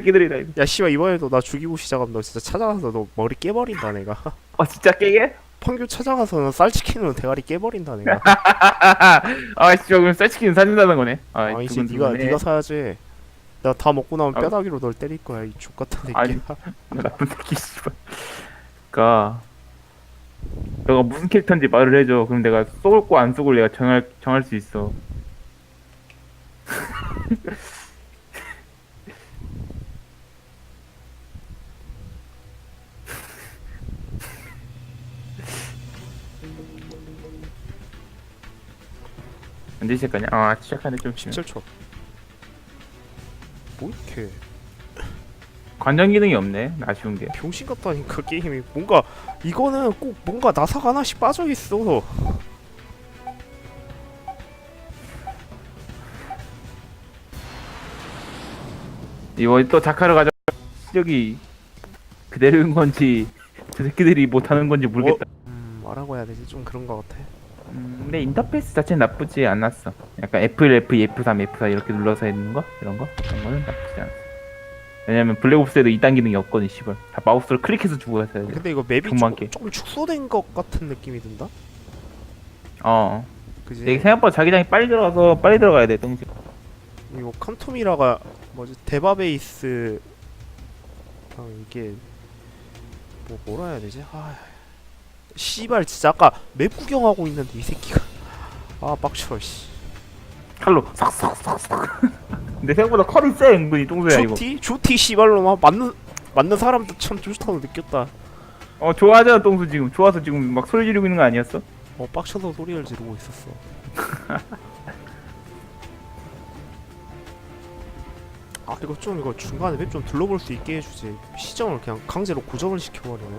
새끼들이다 이거. 야 씨발 이번에도 나 죽이고 시작하면 너 진짜 찾아가서 너 머리 깨버린다 내가 아 진짜 깨게? 펑규 찾아가서 쌀치킨으로 대가리 깨버린다 내가 아 진짜 그럼 쌀치킨 사준다는 거네. 아, 두근 니가 두근해. 니가 사야지 내가 다 먹고 나면 아. 뼈다귀로 널 때릴 거야 이 족같은 새끼야 아니. 나쁜 새끼 씨발. 그니까 너가 무슨 캐릭터인지 말을 해줘. 그럼 내가 쏘고 안 쏘고 내가 정할 정할 수 있어. 언제 시작하냐? 아 시작하네 좀 쉬면. 17초 뭐 이렇게 관전 기능이 없네. 아쉬운 게. 병신 같다니까 게임이 뭔가 이거는 꼭 뭔가 나사가 하나씩 빠져 있어 이거 또 자카를 가져 실력이 그대로인 건지 저 새끼들이 못하는 건지 모르겠다. 음 뭐라고 해야 되지 좀 그런 거 같아 음, 근데 인터페이스 자체는 나쁘지 않았어. 약간 F1, F2, F3, F4 이렇게 눌러서 있는 거 이런 거 그런 거는 나쁘지 않았어. 왜냐면 블랙옵스에도 이딴 기능이 없거든, 씨발. 다 마우스를 클릭해서 주고 해야 돼. 근데 이거 맵이 좀, 게. 좀 축소된 것 같은 느낌이 든다 어. 그지 이게 생각보다 자기장이 빨리 들어가서 빨리 들어가야 돼, 동시. 이거 칸토미라가 뭐지 데바베이스 아 이게 뭐 뭐라 해야 되지 아 씨발 진짜 아까 맵 구경하고 있는데 이 새끼가 아 빡쳐 씨 칼로 싹싹싹싹. 근데 생각보다 컬이 세, 은근히 똥소야 이거. 조티 조티 씨발로 막 맞는 맞는 사람도 참 좋다고 느꼈다 어, 좋아하잖아, 똥수 지금. 좋아서 지금 막 소리 지르고 있는 거 아니었어? 어 빡쳐서 소리를 지르고 있었어 아 이거 좀 이거 중간에 맵 좀 둘러볼 수 있게 해주지 시정을 그냥 강제로 고정을 시켜버리네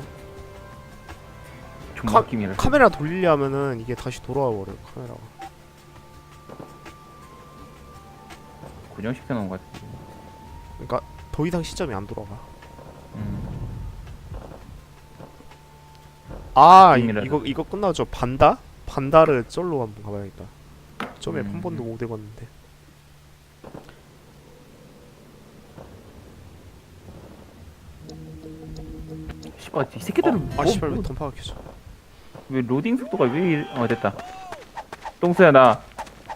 존나 느낌이라. 카메라 돌리려면은 이게 다시 돌아와 버려 카메라가 고정시켜 놓은 것 같아. 그러니까 더 이상 시점이 안 돌아가 음. 아 이. 이거 이거 끝나죠 반다 반다를 쩔로 한번 가봐야겠다 점에 음. 한 번도 못 해봤는데 씨발, 이 새끼들은 어, 아 뭐- 씨발 뭐- 왜 던파가 켜져 왜 로딩 속도가 왜 이래? 어 됐다. 똥수야 나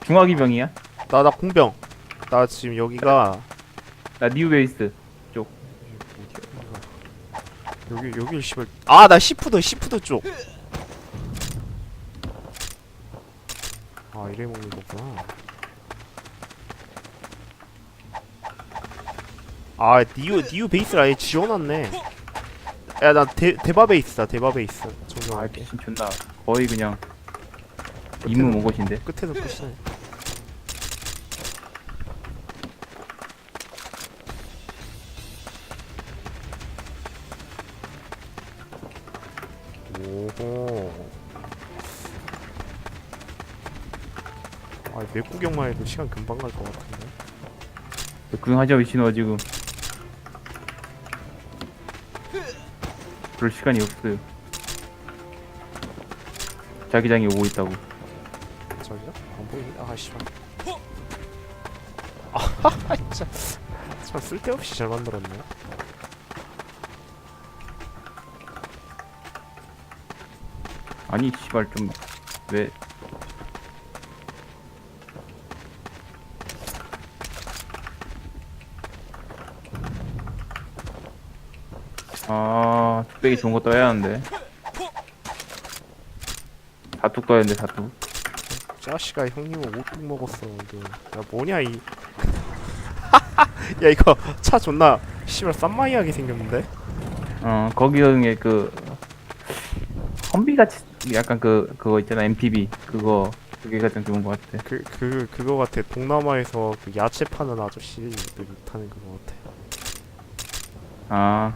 중화기 병이야. 나나 공병 나 지금 여기가 나뉴 베이스. 여기 여기 씨발 아나 시푸드 시푸드 쪽아 아, 이래 먹는 거구나 아 니우 니우 베이스를 아예 지워놨네 야나 대바 베이스다 대바 베이스 아 정정할게 미친 존나 거의 그냥 임무 모것인데. 끝에서 끝이네 오호 아, 맵 구경만 해도 시간 금방 갈 것 같은데. 구경하자 미친놈아 지금. 그럴 시간이 없어요. 자기장이 오고 있다고. 저기요? 안 보이네. 아, 씨발. 아, 진짜. 참 쓸데없이 잘 만들었네. 아니 씨발 좀 왜? 아, 뚝배기 좋은 거 떠야 하는데. 사뚝 떠야 하는데, 사뚝. 짜시가 형님은 오뚝 먹었어. 이거. 야, 뭐냐, 이. 야, 이거 차 존나, 씨발, 쌈마이하게 생겼는데? 어, 거기에 그, 험비 같이, 약간 그, 그거 있잖아, MPB. 그거, 그게 가장 좋은 것 같아. 그, 그, 그거 같아. 동남아에서 그 야채 파는 아저씨들 타는 그거 같아. 아.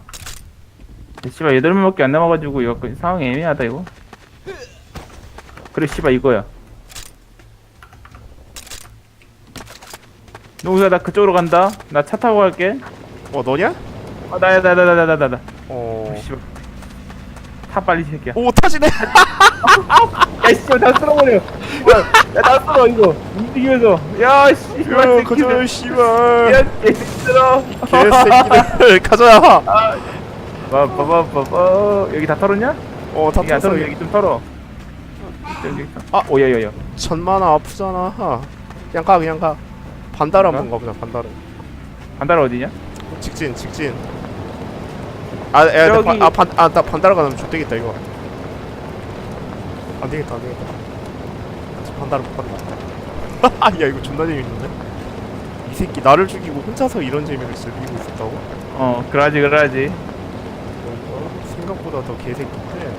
씨발, 여덟 명밖에 안 남아가지고, 이거 그 상황이 애매하다, 이거. 그래, 씨발, 이거야. 노우야, 나 그쪽으로 간다. 나 차 타고 갈게. 어, 너냐? 아, 나야, 나, 나, 나, 나, 나, 나, 나. 어, 씨발. 타 빨리 이 새끼야. 오 타지네. 야 씨발 다 쓸어버려. 야다 쓸어 이거. 움직이면서. 야 씨발 야 새끼들. 씨발. 야 개새끼들아. 개새끼들. 가자. 봐봐봐봐. 여기 다 털었냐? 어다 안 털어 여기 좀 털어 여기 아. 오야야야 천만원 아프잖아. 그냥 가 그냥 가. 반달 한번? 가보자 반달은 반달 어디냐? 직진 직진. 아야 저기- 아 반 아 나 반달 가면 좆되겠다 이거. 안 되겠다 안 되겠다. 반달은 못 간다 야 이거 존나 재밌는데? 이 새끼 나를 죽이고 혼자서 이런 재미를 즐기고 있었다고? 어 그러지 그러지. 어, 생각보다 더 개새끼인데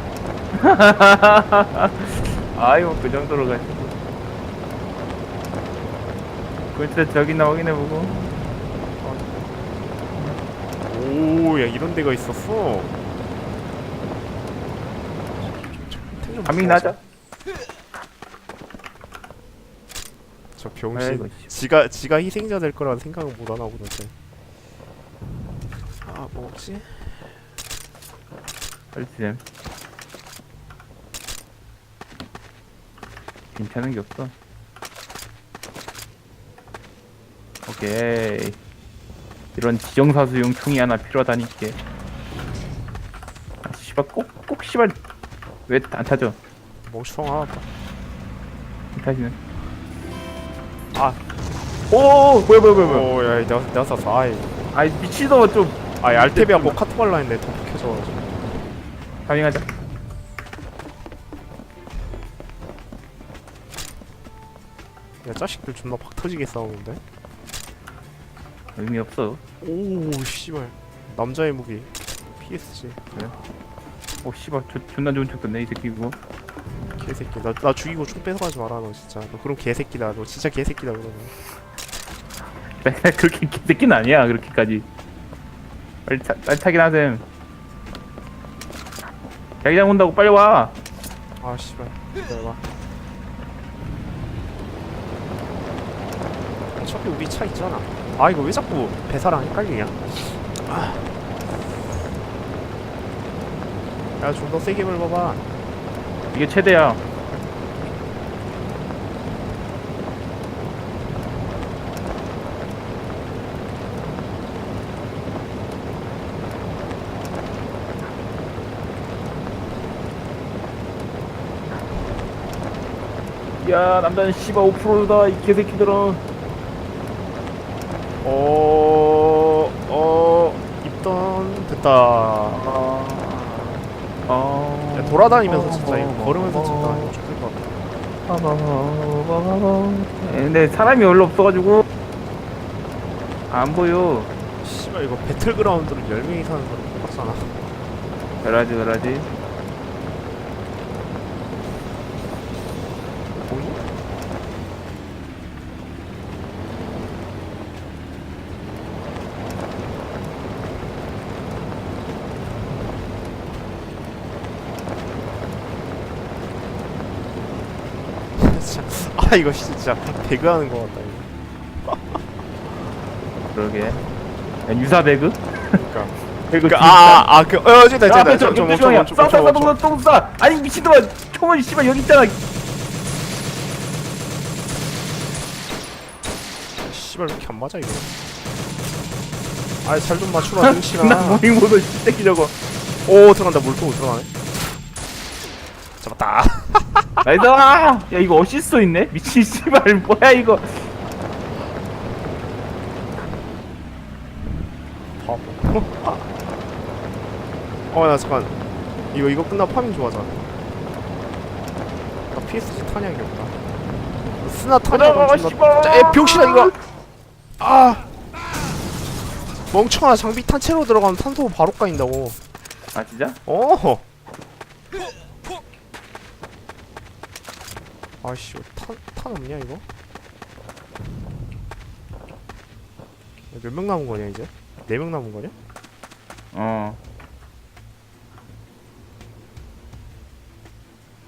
아이고 그 정도로 가지 근처 저기 있나 확인해보고. 오야 이런 데가 있었어. 가밍 나자 저 병신 아이고 씨. 지가 지가 희생자 될 거라는 생각은 못안 하고 도대체 아 뭐지? 좀 괜찮은 게 없어. 오케이. 이런 지정사수용 총이 하나 필요하다니까. 아 씨발 꼭 꼭 씨발 왜안 타죠 멍청아 이 타시는. 아. 오 뭐야 뭐야 뭐야 뭐야. 오 야 내가 내가 쐈어. 아이. 아이 미치도 좀. 아이 알테비하고 카트발라 했는데 더 켜져가지고. 가밍하자 야 자식들 존나 박 터지게 싸우는데? 의미 없어. 오 씨발. 남자의 무기. PSG 오 씨발 저, 존나 좋은 척 떴네 이 새끼 그거. 개새끼. 나, 나 죽이고 총 뺏어가지 마라 너 진짜. 너 그럼 개새끼다. 너 진짜 개새끼다 그러면. 그렇게 개새끼는 아니야 그렇게까지. 빨리 차, 빨리 타긴 하셈 자기장 온다고 빨리 와. 아 씨발. 기다려봐 어차피 우리 차 있잖아. 아 이거 왜 자꾸 배사랑 헷갈리냐? 아. 야좀 더 세게 밟아봐. 이게 최대야. 야 남자는 씨발 5%다 이 개새끼들은 어... 어... 입던 됐다. 어... 어... 야, 돌아다니면서 진짜 이거 걸으면서 진짜 이거 죽을 것 같아 근데 사람이 별로 없어가지고 안 보여. 씨발 이거 배틀그라운드를 10명이 사는 거랑 똑같잖아. 그러지 그러지 보니? 아 이거 진짜 배그하는 거 같다 이거 그러게 야, 유사 배그? 그러니까 배그 그, 아, 아, 그, 어, 저기다, 저기다, 좀, 좀 멈춰, 멈춰, 멈춰, 멈춰. 쏴쏴쏴쏴쏴 아니 미친놈아 총은 씨발 여기 있잖아 씨발, 왜 이렇게 안 맞아, 이거. 아, 잘좀 맞추라. 나 모잉 모드 씨새끼 저거 오, 들어간다, 물고 들어가네. 잡았다. 나이스 야 이거 어시스트 있네 미친 씨발 뭐야 이거 바보. 어, 나 잠깐. 이거, 이거 끝나고 파밍 좋아하자. 나 PSG 탄약이 없다. 스나 탄약 가자, 엄청 씨발. 나... 에, 병신아, 이거! 아! 멍청아, 장비 탄 채로 들어가면 탄소 바로 까인다고. 아 진짜? 어. 아씨, 탄, 탄 없냐 이거? 몇 명 남은 거냐 이제? 네 명 남은 거냐? 어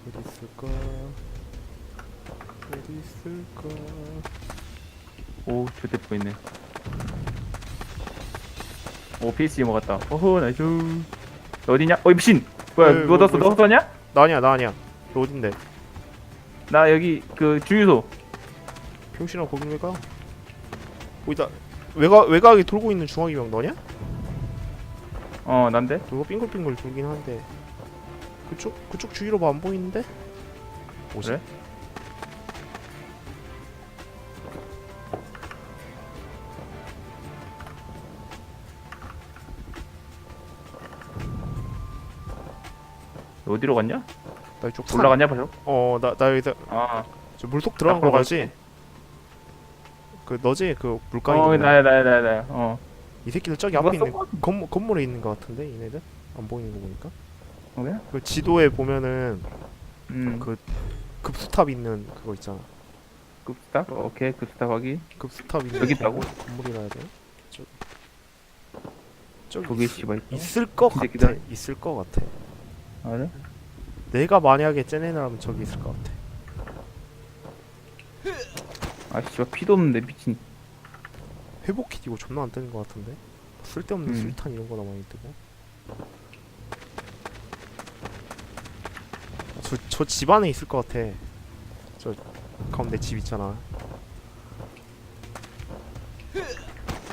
어디 있을까? 어디 있을까? 오, 좋대 보이네. 오, PSG 먹었다. 오호, 나이스. 어디냐? 어이, 미친! 뭐야 왜, 누워 뒀어 뭐, 뭐, 너 썼냐? 나 아니야 나 아니야 너 어딘데 나 여기 그 주유소 병신아 거기 왜가 거기다 외곽 외곽에 돌고 있는 중화기병 너냐? 어 난데? 그거 빙글빙글 돌긴 한데 그쪽 그쪽 주위로 뭐안 보이는데? 뭐지? 그래? 어디로 갔냐? 나 이쪽 산 올라갔냐 바로? 어나 나 여기다 아, 저 물속 들어간 거 가지? 그 너지 그 물가에 어 있는 나야 나야 나야 나야 어 이 새끼들 저기 누가 앞에 있는 건물 건물에 있는 거 같은데 얘네들 안 보이는 거 보니까 그래? 그 지도에 보면은 음 그- 급수탑 있는 그거 있잖아 급스탑? 오케이 급스탑 확인 급수탑 있는 여기 있다고? 건물- 건물이라 해야 돼? 저 저기 거기 있, 씨발 있다 있을 거이 같아 새끼들. 있을 거 같아 아, 그래? 내가 만약에 쟤네라면 저기 있을 것 같아. 아 씨발 피도 없는데 미친. 회복킷 이거 존나 안 뜨는 것 같은데? 쓸데없는 음. 술탄 이런 거나 많이 뜨고. 저, 저 집 안에 있을 것 같아. 저 가운데 집 있잖아.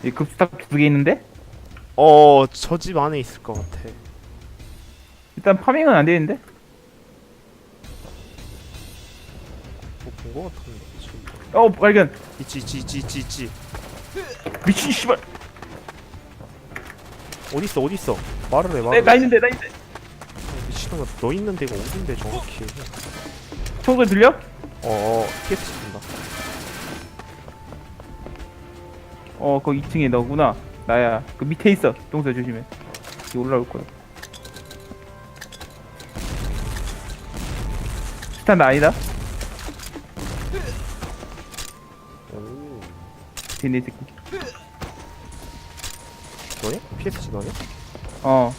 이 급스탑 두 개 있는데? 어 저 집 안에 있을 것 같아. 일단 파밍은 안 되는데? 거 같은데 저기 어 발견. 있지 있지 있지 있지 있지. 미친 씨발. 어딨어 어딨어? 말을 해 내, 말을 나 해? 있는데 나 있는데. 미친놈아 너 있는 데가 어딘데 정확히. 총소리 들려? 어어 TF 찍힌다. 어 거기 2층에 너구나. 나야 그 밑에 있어. 동서 조심해. 여기 올라올 거야. 스탄 나 아니다 이 새끼 너냐? PSG 너냐? 어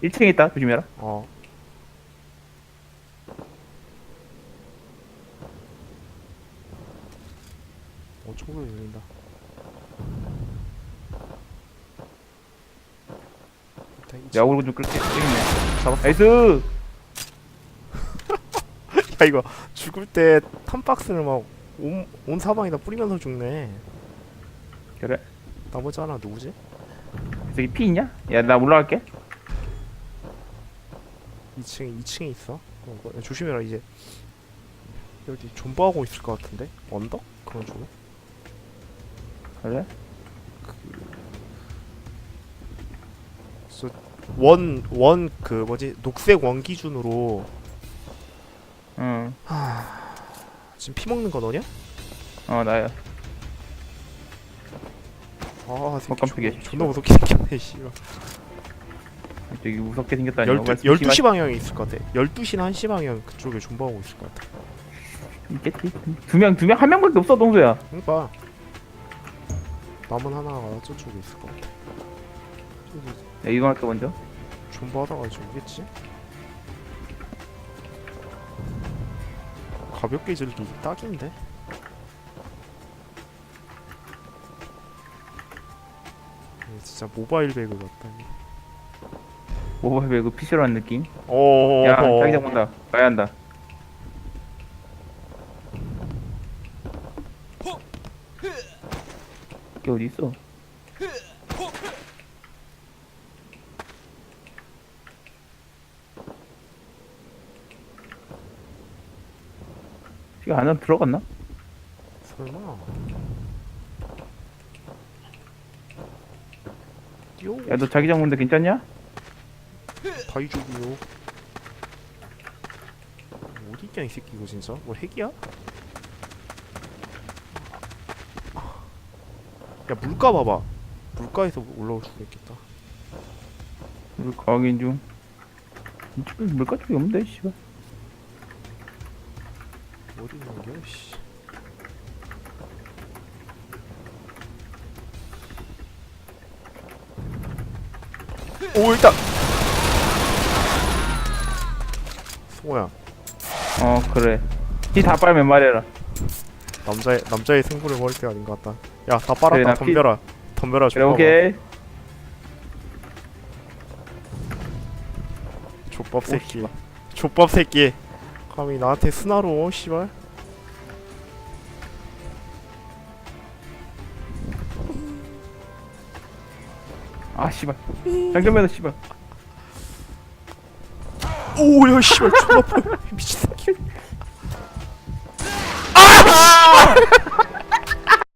일층에 있다 조심해라 어 어, 총소리 들린다. 일단 이 야 오르고 좀 끌게 잡았어. 나이스 야 이거 죽을 때 탐박스를 막온 온 사방에다 뿌리면서 죽네. 그래 나머지 하나 누구지? 저기 피 있냐? 야 나 올라갈게 2층에 2층에 있어. 어, 이거 조심해라 이제. 여기 존버하고 있을 것 같은데 언덕 그런 쪽에. 그래? 원원 그 뭐지 녹색 원 기준으로 응어 지금 피 먹는 거 너냐? 나야 아, 새끼 어, 깜짝이야, 존나, 존나 무섭게 생겼네, 씨발. 저기 무섭게 생겼다니 12, 12시 방향에 있을 것 같아. 12시나 1시 방향 그쪽에 존버하고 있을 것 같아. 있겠지 두명 두 명 한 명밖에 없어 동서야 그러니까 남은 하나가 저쪽에 있을 것 같아. 저기 야 이동할게 먼저 존버하다가 저기겠지? 가볍게 즐기 딱인데? 이거 진짜 모바일 배그 같다. 이거. 모바일 배그 PC로 한 느낌 어. 야 자기장 본다 가야 한다 이게 어디 있어? 이거 안에 들어갔나? 설마. 뛰어. 야너 자기장 본데 괜찮냐? 다이조비요. 어디 있냐 이 새끼 이거 진짜? 뭐 핵이야? 야 물가 봐봐. 물가에서 올라올 수도 있겠다. 물 과학인 중 이쪽에 물가 쪽이 없는데 씨발 어디 있는 거야? 씨. 오 일단. 승호야. 어 그래. 피다 빨면 말해라. 남자의 남자의 승부를 벌때 아닌 것 같다. 야 다 빨았다. 그래, 나 피- 덤벼라. 덤벼라 그래 족밥 오케이. 족밥 새끼. 족밥 새끼 감히 나한테 스나로 씨발? 아 씨발. 장전면허 씨발. 오야 씨발. 졸라 미친 새끼. 아!